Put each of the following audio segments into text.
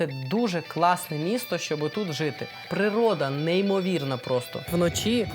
це дуже класне місто, щоб тут жити. Природа неймовірна просто. Вночі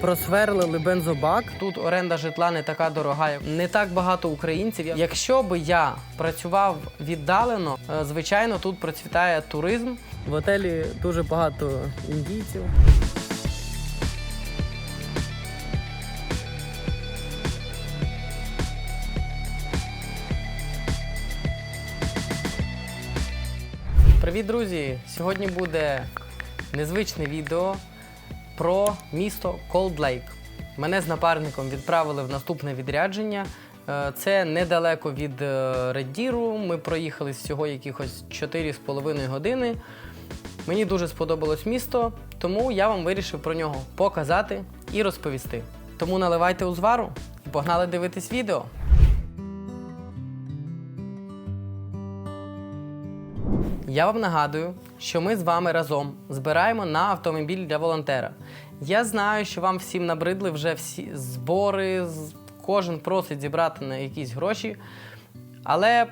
просверлили бензобак. Тут оренда житла не така дорога. Не так багато українців. Якщо би я працював віддалено, е, звичайно, тут процвітає туризм. В отелі дуже багато індійців. Привіт, друзі! Сьогодні буде незвичне відео про місто Cold Lake. Мене з напарником відправили в наступне відрядження. Е, Це недалеко від Реддіру. Ми проїхали всього якихось 4,5 години. Мені дуже сподобалось місто, тому я вам вирішив про нього показати і розповісти. Тому наливайте узвару і погнали дивитись відео. Я вам нагадую, що ми з вами разом збираємо на автомобіль для волонтера. Я знаю, що вам всім набридли вже всі збори, кожен просить зібрати на якісь гроші. Але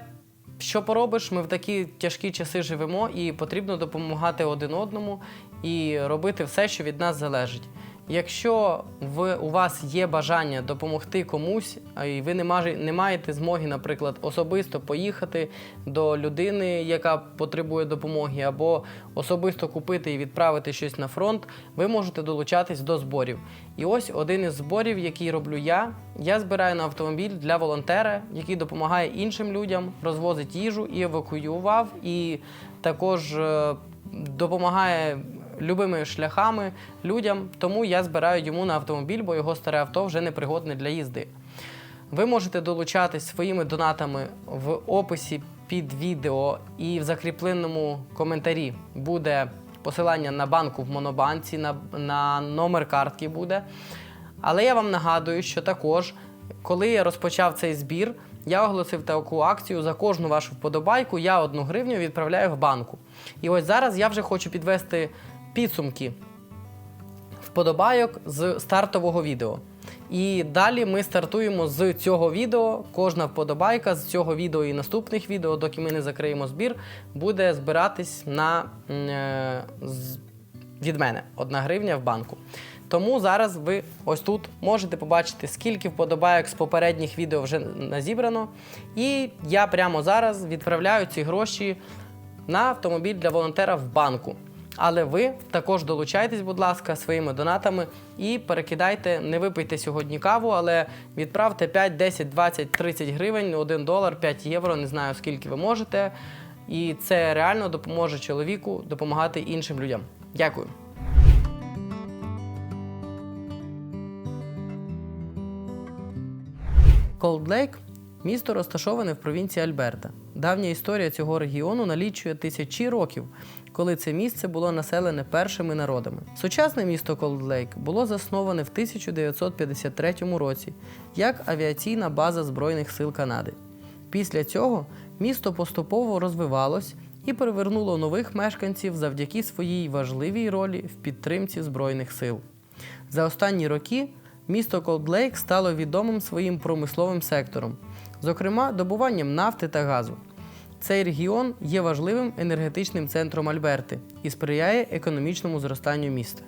що поробиш, ми в такі тяжкі часи живемо і потрібно допомагати один одному і робити все, що від нас залежить. Якщо ви, у вас є бажання допомогти комусь, і ви не, маже, не маєте змоги, наприклад, особисто поїхати до людини, яка потребує допомоги, або особисто купити і відправити щось на фронт, ви можете долучатись до зборів. І ось один із зборів, який роблю я. Я збираю на автомобіль для волонтера, який допомагає іншим людям, розвозить їжу і евакуював, і також е, допомагає любими шляхами людям. Тому я збираю йому на автомобіль, бо його старе авто вже не пригодне для їзди. Ви можете долучатись своїми донатами в описі під відео і в закріпленому коментарі буде посилання на банку в Монобанці, на, на номер картки буде. Але я вам нагадую, що також, коли я розпочав цей збір, я оголосив таку акцію за кожну вашу вподобайку. Я одну гривню відправляю в банку. І ось зараз я вже хочу підвести підсумки вподобайок з стартового відео. І далі ми стартуємо з цього відео. Кожна вподобайка з цього відео і наступних відео, доки ми не закриємо збір, буде збиратись на е, з- від мене одна гривня в банку. Тому зараз ви ось тут можете побачити, скільки вподобайок з попередніх відео вже назібрано. І я прямо зараз відправляю ці гроші на автомобіль для волонтера в банку. Але ви також долучайтесь, будь ласка, своїми донатами і перекидайте, не випийте сьогодні каву, але відправте 5, 10, 20, 30 гривень, 1 долар, 5 євро, не знаю скільки ви можете. І це реально допоможе чоловіку допомагати іншим людям. Дякую. Cold Lake – місто розташоване в провінції Альберта. Давня історія цього регіону налічує тисячі років, коли це місце було населене першими народами. Сучасне місто Lake було засноване в 1953 році як авіаційна база Збройних сил Канади. Після цього місто поступово розвивалось і привернуло нових мешканців завдяки своїй важливій ролі в підтримці Збройних сил. За останні роки місто Колд-Лейк стало відомим своїм промисловим сектором, зокрема добуванням нафти та газу. Цей регіон є важливим енергетичним центром Альберти і сприяє економічному зростанню міста.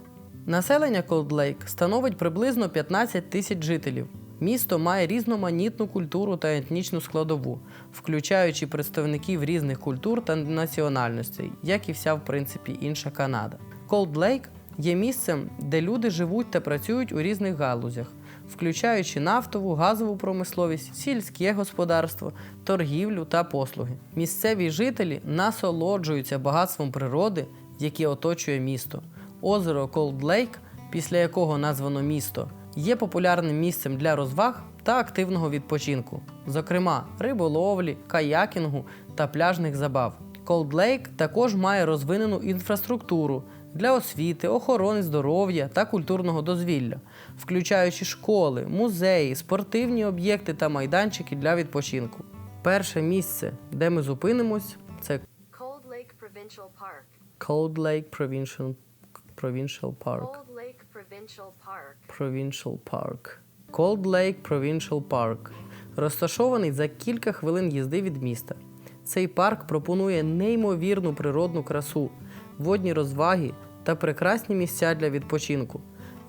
Населення Колд-Лейк становить приблизно 15 тисяч жителів. Місто має різноманітну культуру та етнічну складову, включаючи представників різних культур та національностей, як і вся, в принципі, інша Канада. Колд Лейк є місцем, де люди живуть та працюють у різних галузях, включаючи нафтову, газову промисловість, сільське господарство, торгівлю та послуги. Місцеві жителі насолоджуються багатством природи, яке оточує місто. Озеро Колд Лейк, після якого названо місто, є популярним місцем для розваг та активного відпочинку, зокрема риболовлі, каякінгу та пляжних забав. Lake також має розвинену інфраструктуру для освіти, охорони здоров'я та культурного дозвілля, включаючи школи, музеї, спортивні об'єкти та майданчики для відпочинку. Перше місце, де ми зупинимось, це Cold Lake Provincial Park. Cold Lake Provincial, Provincial Park. Cold Lake Provincial Park. Provincial Park. Cold Lake Provincial Park. Розташований за кілька хвилин їзди від міста. Цей парк пропонує неймовірну природну красу, водні розваги та прекрасні місця для відпочинку.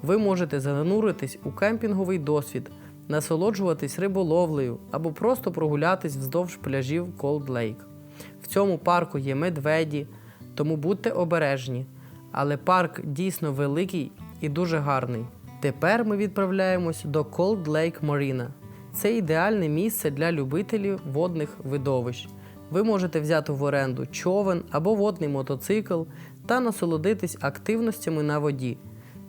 Ви можете зануритись у кемпінговий досвід, насолоджуватись риболовлею або просто прогулятись вздовж пляжів Cold Lake. В цьому парку є медведі, тому будьте обережні. Але парк дійсно великий і дуже гарний. Тепер ми відправляємось до Cold Lake Marina. Це ідеальне місце для любителів водних видовищ. Ви можете взяти в оренду човен або водний мотоцикл та насолодитись активностями на воді.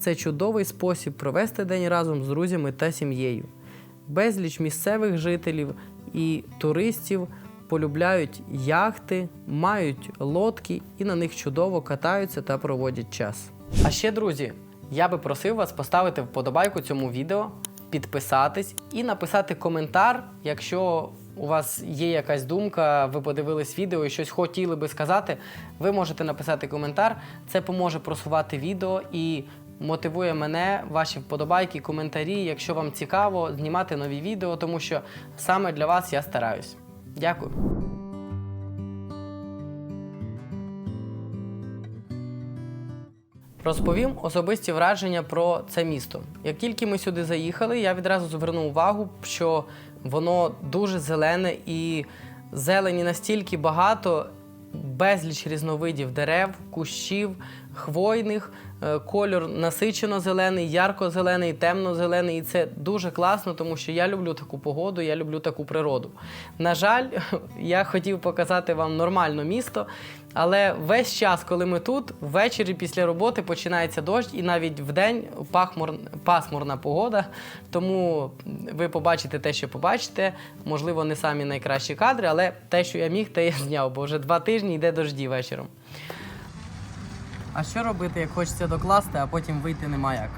Це чудовий спосіб провести день разом з друзями та сім'єю. Безліч місцевих жителів і туристів полюбляють яхти, мають лодки і на них чудово катаються та проводять час. А ще, друзі, я би просив вас поставити вподобайку цьому відео, підписатись і написати коментар, якщо у вас є якась думка, ви подивились відео і щось хотіли би сказати, ви можете написати коментар. Це поможе просувати відео і мотивує мене, ваші вподобайки, коментарі, якщо вам цікаво, знімати нові відео, тому що саме для вас я стараюсь. Дякую. Розповім особисті враження про це місто. Як тільки ми сюди заїхали, я відразу звернув увагу, що воно дуже зелене і зелені настільки багато, безліч різновидів дерев, кущів, хвойних, кольор насичено зелений, ярко-зелений, темно-зелений. І це дуже класно, тому що я люблю таку погоду, я люблю таку природу. На жаль, я хотів показати вам нормальне місто, але весь час, коли ми тут, ввечері після роботи починається дощ, і навіть вдень пахмур, пасмурна погода. Тому ви побачите те, що побачите. Можливо, не самі найкращі кадри, але те, що я міг, те я зняв, бо вже два тижні йде дожді вечором. А що робити, як хочеться докласти, а потім вийти нема як?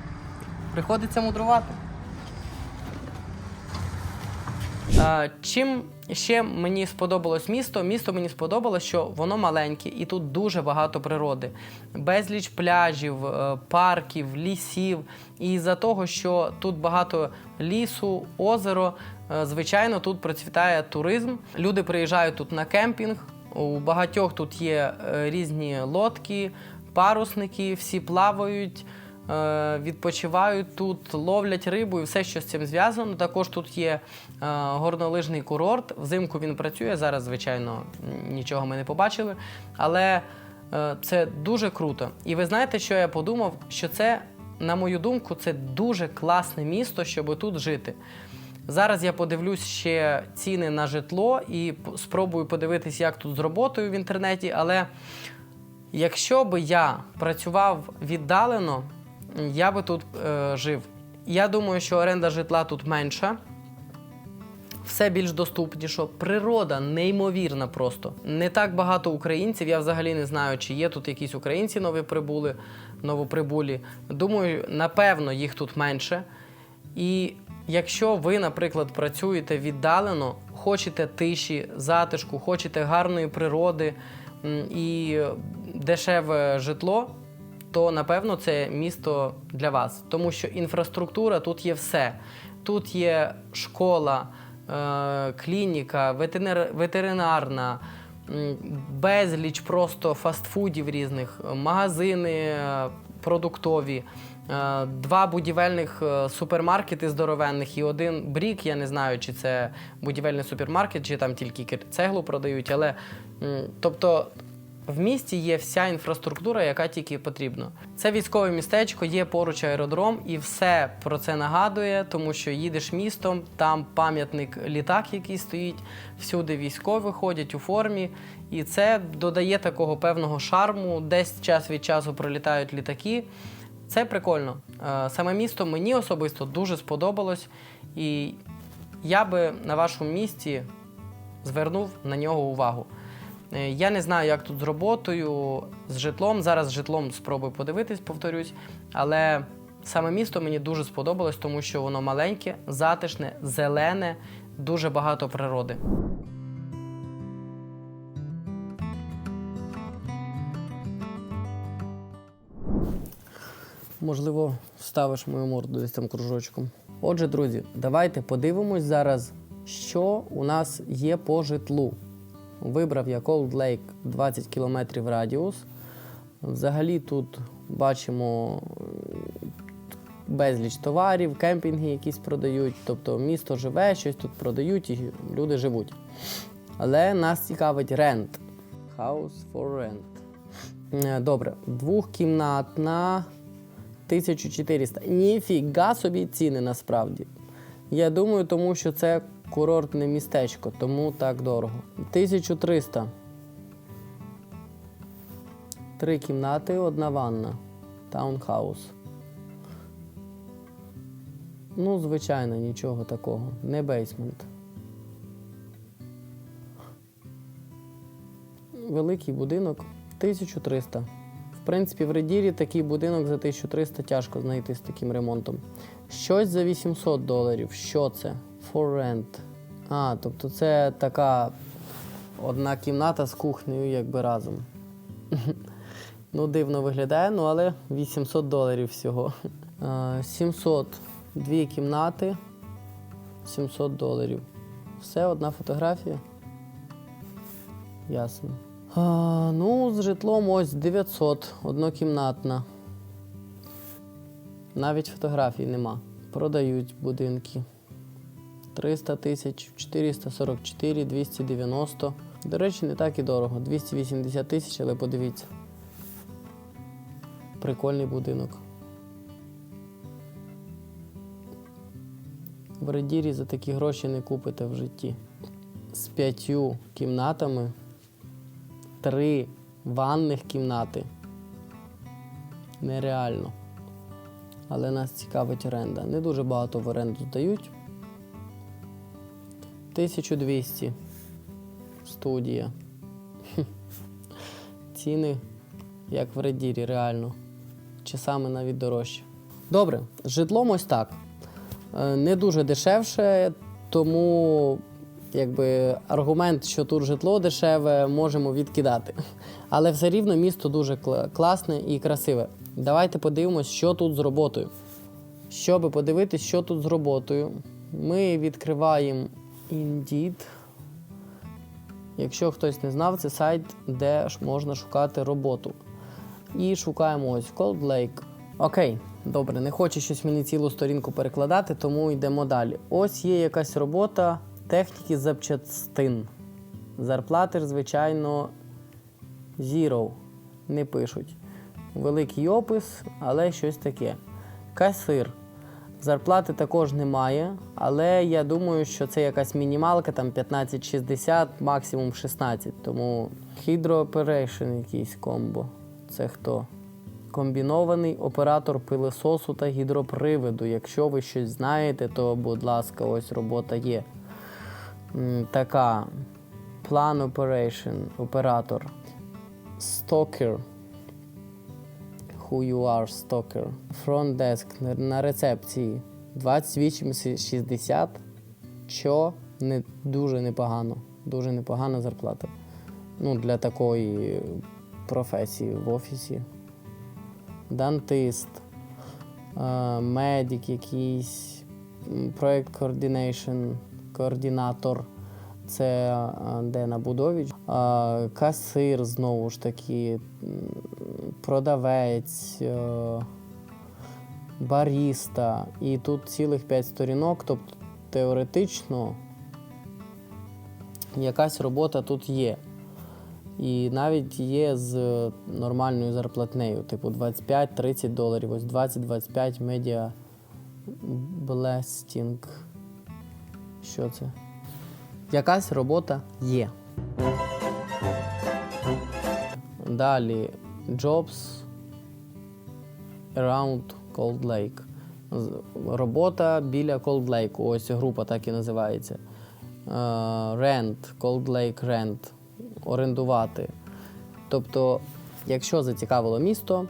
Приходиться мудрувати. Е, Чим ще мені сподобалось місто? Місто мені сподобалось, що воно маленьке і тут дуже багато природи. Безліч пляжів, е, парків, лісів. І за того, що тут багато лісу, озеро, е, звичайно, тут процвітає туризм. Люди приїжджають тут на кемпінг. У багатьох тут є е, різні лодки, парусники, всі плавають е, відпочивають тут, ловлять рибу і все, що з цим зв'язано. Також тут є е, горнолижний курорт. Взимку він працює. Зараз, звичайно, нічого ми не побачили. Але е, це дуже круто. І ви знаєте, що я подумав? Що це, на мою думку, це дуже класне місто, щоб тут жити. Зараз я подивлюсь ще ціни на житло і спробую подивитись, як тут з роботою в інтернеті. Але Якщо би я працював віддалено, я би тут е, жив. Я думаю, що оренда житла тут менша, все більш доступніше. Природа неймовірна просто. Не так багато українців. Я взагалі не знаю, чи є тут якісь українці нові прибули, новоприбулі. Думаю, напевно, їх тут менше. І якщо ви, наприклад, працюєте віддалено, хочете тиші, затишку, хочете гарної природи і дешеве житло, то напевно це місто для вас. Тому що інфраструктура тут є все. Тут є школа, е, клініка, ветеринар- ветеринарна, безліч просто фастфудів різних, магазини е, продуктові. Е, Два будівельних е, супермаркети здоровенних і один брік. Я не знаю, чи це будівельний супермаркет, чи там тільки цеглу продають. Але тобто в місті є вся інфраструктура, яка тільки потрібна. Це військове містечко, є поруч аеродром, і все про це нагадує, тому що їдеш містом, там пам'ятник літак, який стоїть, всюди військові ходять у формі. І це додає такого певного шарму. Десь час від часу пролітають літаки. Це прикольно. Е, Саме місто мені особисто дуже сподобалось, і я би на вашому місці звернув на нього увагу. Е, Я не знаю, як тут з роботою, з житлом. Зараз з житлом спробую подивитись, повторюсь. Але саме місто мені дуже сподобалось, тому що воно маленьке, затишне, зелене, дуже багато природи. Можливо, ставиш мою морду десь там кружочком. Отже, друзі, давайте подивимось зараз, що у нас є по житлу. Вибрав я Cold Lake 20 км радіус. Взагалі тут бачимо безліч товарів, кемпінги якісь продають. Тобто місто живе, щось тут продають і люди живуть. Але нас цікавить рент. House for rent. Е, Добре, двохкімнатна 1400. Ніфіга собі ціни насправді. Я думаю, тому що це курортне містечко, тому так дорого. 1300. Три кімнати, одна ванна. Таунхаус. Ну, звичайно, нічого такого. Не бейсмент. Великий будинок 1300. В принципі, в Редірі такий будинок за 1300 тяжко знайти з таким ремонтом. Щось за 800 доларів. Що це? For rent. А, тобто це така одна кімната з кухнею, якби разом. Ну, дивно виглядає, ну але 800 доларів всього. А, 700 дві кімнати, 700 доларів. Все, одна фотографія. Ясно. А, ну, з житлом ось 900, однокімнатна. Навіть фотографій нема. Продають будинки. 300 тисяч, 444, 290. До речі, не так і дорого. 280 тисяч, але подивіться. Прикольний будинок. В Редірі за такі гроші не купите в житті. З п'ятью кімнатами, три ванних кімнати. Нереально. Але нас цікавить оренда. Не дуже багато в оренду здають. 1200 студія. Ціни, як в Редірі, реально. Часами навіть дорожче. Добре, з житлом ось так. Е, Не дуже дешевше, тому якби, аргумент, що тут житло дешеве, можемо відкидати. Але все рівно місто дуже класне і красиве. Давайте подивимось, що тут з роботою. Щоб подивитись, що тут з роботою, ми відкриваємо Indeed. Якщо хтось не знав, це сайт, де можна шукати роботу. І шукаємо ось Cold Lake. Окей, добре, не хочу щось мені цілу сторінку перекладати, тому йдемо далі. Ось є якась робота техніки запчастин. Зарплати, звичайно, zero. Не пишуть. Великий опис, але щось таке. Касир. Зарплати також немає, але я думаю, що це якась мінімалка, там 15-60, максимум 16. Тому Hydro якийсь комбо. Це хто? Комбінований оператор пилососу та гідроприводу. Якщо ви щось знаєте, то, будь ласка, ось робота є. Така. Plan Operation, оператор. Stalker. Who you are, stalker. Front desk на- рецепції 2860. Що не дуже непогано. Дуже непогана зарплата. Ну, для такої професії в офісі. Дантист, е, медик якийсь, проект coordination, координатор. Це е, де на будові. Е, Касир знову ж таки, продавець, е, баріста. І тут цілих 5 сторінок, тобто теоретично якась робота тут є. І навіть є з нормальною зарплатнею, типу 25-30 доларів, ось 20-25 медіа блестінг. Що це? Якась робота є. Далі Jobs Around Cold Lake. Робота біля Cold Lake. Ось група так і називається. Е, Rent, Cold Lake Rent. Орендувати. Тобто, якщо зацікавило місто,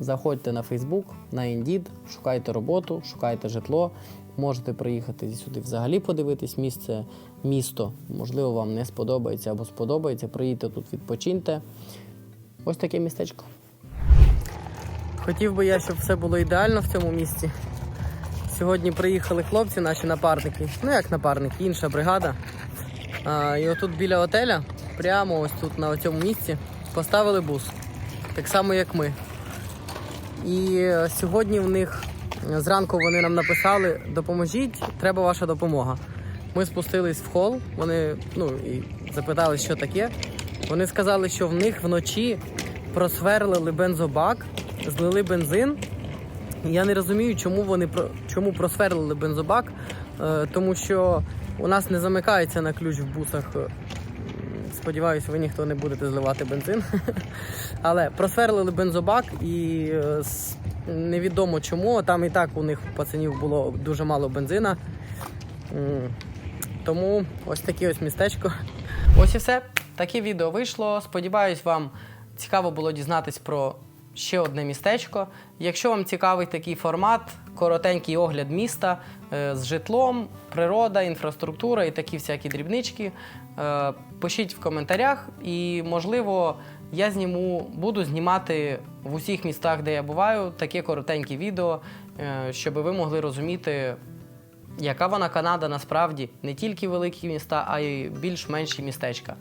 заходьте на Facebook, на Indeed, шукайте роботу, шукайте житло. Можете приїхати сюди взагалі подивитись місце, місто. Можливо, вам не сподобається або сподобається. Приїдьте тут, відпочиньте. Ось таке містечко. Хотів би я, щоб все було ідеально в цьому місті. Сьогодні приїхали хлопці, наші напарники. Ну як напарники, інша бригада. А, і отут біля отеля прямо ось тут на цьому місці поставили бус. Так само, як ми. І сьогодні в них зранку вони нам написали: допоможіть, треба ваша допомога. Ми спустились в хол, вони ну, і запитали, що таке. Вони сказали, що в них вночі просверлили бензобак, злили бензин. Я не розумію, чому вони чому просверлили бензобак, е, тому що у нас не замикається на ключ в бусах. е, Сподіваюсь, ви ніхто не будете зливати бензин. Але просверлили бензобак і е, невідомо чому. Там і так у них пацанів було дуже мало бензина. Тому ось таке ось містечко. Ось і все. Таке відео вийшло. Сподіваюсь, вам цікаво було дізнатись про ще одне містечко. Якщо вам цікавий такий формат, коротенький огляд міста е, з житлом, природа, інфраструктура і такі всякі дрібнички, е, пишіть в коментарях, і можливо я зніму, буду знімати в усіх містах, де я буваю, таке коротеньке відео, е, щоб ви могли розуміти яка вона Канада насправді не тільки великі міста, а й більш-менші містечка.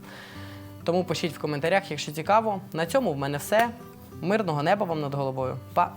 Тому пишіть в коментарях, якщо цікаво. На цьому в мене все. Мирного неба вам над головою. Па!